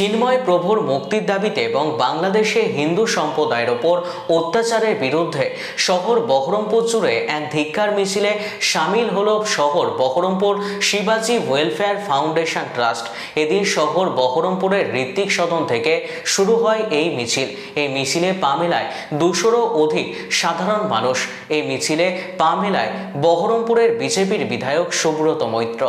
চিন্ময় প্রভুর মুক্তির দাবিতে এবং বাংলাদেশে হিন্দু সম্প্রদায়ের ওপর অত্যাচারের বিরুদ্ধে শহর বহরমপুর জুড়ে এক ধিক্কার মিছিলে সামিল হল শহর বহরমপুর শিবাজি ওয়েলফেয়ার ফাউন্ডেশন ট্রাস্ট। এদিন শহর বহরমপুরের ঋত্বিক সদন থেকে শুরু হয় এই মিছিল। এই মিছিলে পা মেলায় দুশোরও অধিক সাধারণ মানুষ। এই মিছিলে পা মেলায় বহরমপুরের বিজেপির বিধায়ক সুব্রত মৈত্র।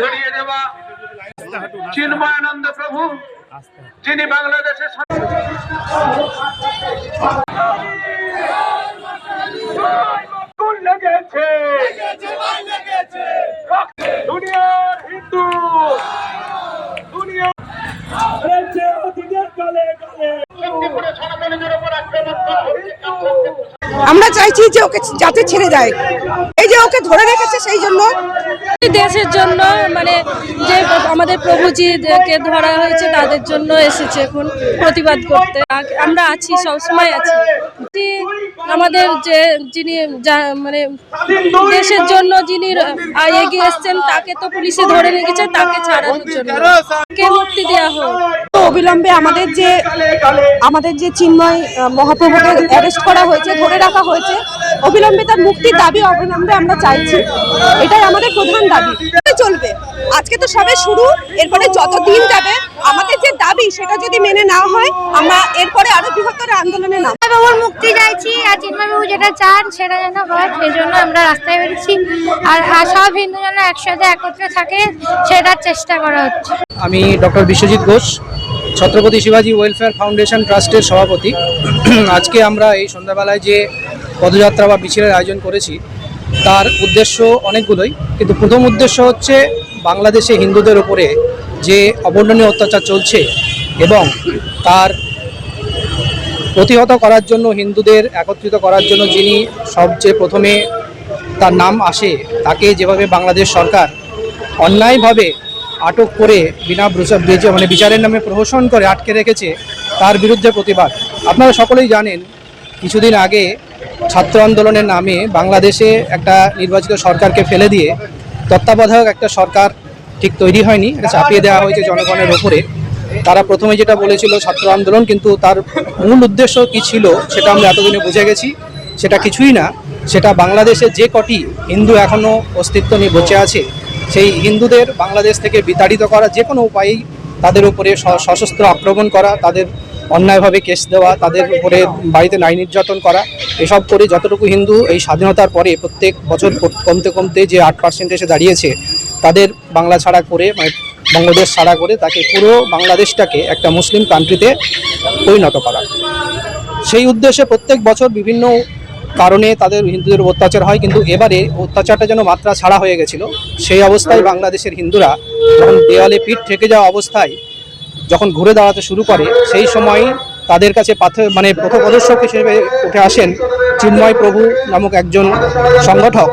ধরিয়ে দেওয়া চিন্ময়ানন্দ প্রভু যিনি বাংলাদেশের লেগেছে দুনিয়ার হিন্দু দুনিয়া শক্তিপুরে সনাতনীদের উপর আক্রমণ করা হচ্ছে আমরা চাইছি যে ওকে যাতে ছেড়ে দেয়। যে ওকে ধরে রেখেছে সেই জন্য? দেশের জন্য মানে যে আমাদের প্রভুজিকে ধরা হয়েছে তাদের জন্য এসেছে এখন প্রতিবাদ করতে। আমরা আছি সবসময় আছি। আমাদের যে যিনি মানে দেশের জন্য যিনি এগিয়ে এসছেন তাকে তো পুলিশে ধরে রেখেছে তাকে ছাড়ানোর জন্য। কে মুক্তি দেওয়া হোক। তো অবিলম্বে আমাদের যে আমাদের যে চিন্ময় মহাপ্রভুকে অ্যারেস্ট করা হয়েছে ধরে রাখা হয়েছে অবিলম্বে তার মুক্তির দাবি অবিলম্বে আমরা চাইছি এটাই আমাদের প্রধান দাবি। চলবে। আজকে তো সবে শুরু এরপরে যত দিন যাবে আমাদের যে দাবি সেটা যদি মেনে না হয় আমরা এরপরে আরও বৃহত্তর আন্দোলনে নাম বাবুর মুক্তি চাইছি আর চিন্ময়বাবু যেটা চান সেটা যেন হয় সেই জন্য আমরা রাস্তায় বেরিয়েছি। আর আর সব হিন্দু যেন একসাথে একত্রে থাকে সেটার চেষ্টা করা হচ্ছে। আমি ডক্টর বিশ্বজিৎ ঘোষ ছত্রপতি শিবাজি ওয়েলফেয়ার ফাউন্ডেশন ট্রাস্টের সভাপতি। আজকে আমরা এই সন্ধ্যাবেলায় যে পদযাত্রা বা মিছিলের আয়োজন করেছি তার উদ্দেশ্য অনেকগুলোই, কিন্তু প্রথম উদ্দেশ্য হচ্ছে বাংলাদেশে হিন্দুদের উপরে যে অবর্ণনীয় অত্যাচার চলছে এবং তার প্রতিহত করার জন্য, হিন্দুদের একত্রিত করার জন্য যিনি সবচেয়ে প্রথমে তার নাম আসে, তাকে যেভাবে বাংলাদেশ সরকার অন্যায়ভাবে আটক করে বিনা মানে বিচারের নামে প্রহসন করে আটকে রেখেছে, তার বিরুদ্ধে প্রতিবাদ। আপনারা সকলেই জানেন, কিছুদিন আগে ছাত্র আন্দোলনের নামে বাংলাদেশে একটা নির্বাচিত সরকারকে ফেলে দিয়ে তত্ত্বাবধায়ক একটা সরকার ঠিক তৈরি হয়নি, এটা চাপিয়ে দেওয়া হয়েছে জনগণের ওপরে। তারা প্রথমে যেটা বলেছিল ছাত্র আন্দোলন, কিন্তু তার মূল উদ্দেশ্য কি ছিল সেটা আমরা এতদিনে বুঝে গেছি। সেটা কিছুই না, সেটা বাংলাদেশে যে কটি হিন্দু এখনও অস্তিত্ব নিয়ে বসে আছে, সেই হিন্দুদের বাংলাদেশ থেকে বিতাড়িত করা যে কোনো উপায়েই তাদের উপরে সশস্ত্র আক্রমণ করা, তাদের অন্যায়ভাবে কেস দেওয়া, তাদের উপরে বাড়িতে নাই নির্যাতন করা, এসব করে যতটুকু হিন্দু এই স্বাধীনতার পরে প্রত্যেক বছর কমতে কমতে যে আট পার্সেন্ট এসে দাঁড়িয়েছে, তাদের বাংলা ছাড়া করে মানে বঙ্গদেশ ছাড়া করে তাকে পুরো বাংলাদেশটাকে একটা মুসলিম কান্ট্রিতে পরিণত করা। সেই উদ্দেশ্যে প্রত্যেক বছর বিভিন্ন কারণে তাদের হিন্দুদের অত্যাচার হয়, কিন্তু এবারে অত্যাচারটা যেন মাত্রা ছাড়া হয়ে গেছিল, সেই অবস্থায় বাংলাদেশের হিন্দুরা যখন দেওয়ালে পিঠ থেকে যাওয়া অবস্থায় যখন ঘুরে দাঁড়াতে শুরু করে, সেই সময় তাদের কাছে পাথর মানে পথপ্রদর্শক হিসেবে উঠে আসেন চিন্ময় প্রভু নামক একজন সংগঠক।